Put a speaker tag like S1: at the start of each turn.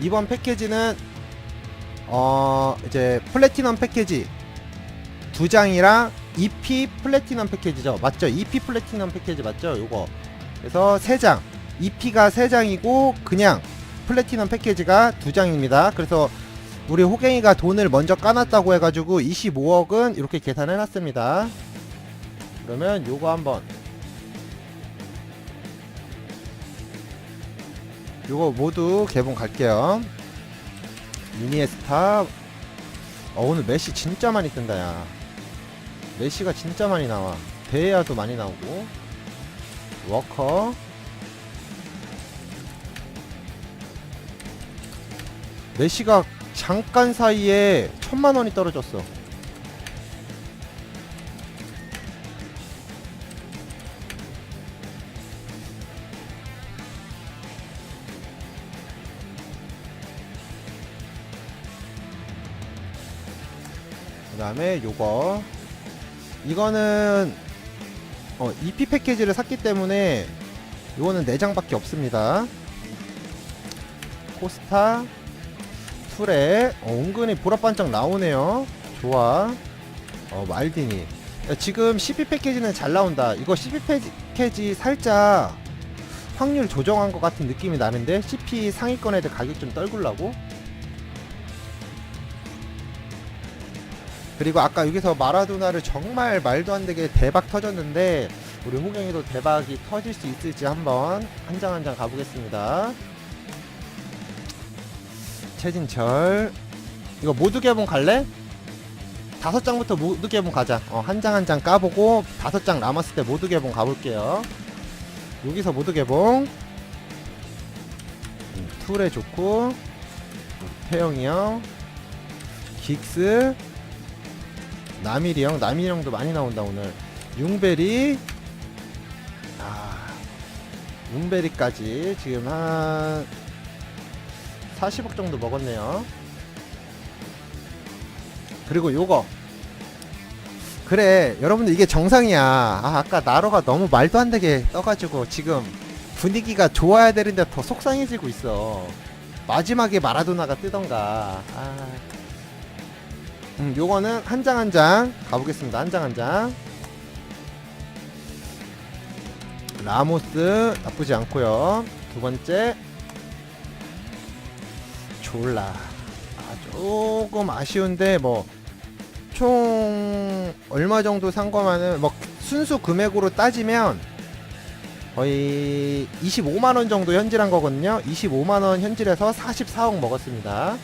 S1: 이번 패키지는 어 이제 플래티넘 패키지 두 장이랑 EP 플래티넘 패키지죠. 맞죠? EP 플래티넘 패키지 맞죠? 요거. 그래서 세장. EP가 세 장이고 그냥 플래티넘 패키지가 두 장입니다. 그래서 우리 호갱이가 돈을 먼저 까놨다고 해가지고 25억은 이렇게 계산해놨습니다. 그러면 요거 한번 요거 모두 개봉 갈게요. 이니에스타. 어 오늘 메시 진짜 많이 뜬다 야. 메시가 진짜 많이 나와. 베에아도 많이 나오고. 워커. 메시가 잠깐 사이에 천만 원이 떨어졌어 그 다음에 요거. 이거는 어, EP 패키지를 샀기 때문에 요거는 4장밖에 없습니다. 코스타 툴에 어, 은근히 보라반짝 나오네요. 좋아. 어 말디니. 야, 지금 CP 패키지는 잘 나온다. 이거 CP 패키지 살짝 확률 조정한 것 같은 느낌이 나는데 CP 상위권 애들 가격 좀 떨굴라고 그리고 아까 여기서 마라도나를 정말 말도 안 되게 대박 터졌는데 우리 호경이도 대박이 터질 수 있을지 한번 한 장 한 장 가보겠습니다. 최진철 이거 모두 개봉 갈래? 다섯 장부터 모두 개봉 가자. 어, 한 장 한 장 까보고 다섯 장 남았을 때 모두 개봉 가볼게요. 여기서 모두 개봉. 음, 툴에 좋고 음, 태영이 형, 긱스, 남일이 형, 남일이 형도 많이 나온다 오늘. 융베리, 아, 융베리까지 지금 한 40억 정도 먹었네요. 그리고 요거. 그래, 여러분들 이게 정상이야. 아, 아까 나로가 너무 말도 안 되게 떠가지고 지금 분위기가 좋아야 되는데 더 속상해지고 있어. 마지막에 마라도나가 뜨던가. 아. 음, 요거는 한 장 한 장 가보겠습니다. 한 장 한 장. 라모스 나쁘지 않고요. 두 번째 졸라 아, 조금 아쉬운데 뭐 총 얼마 정도 산 거면은 뭐 순수 금액으로 따지면 거의 25만 원 정도 현질한 거거든요. 25만 원 현질해서 44억 먹었습니다.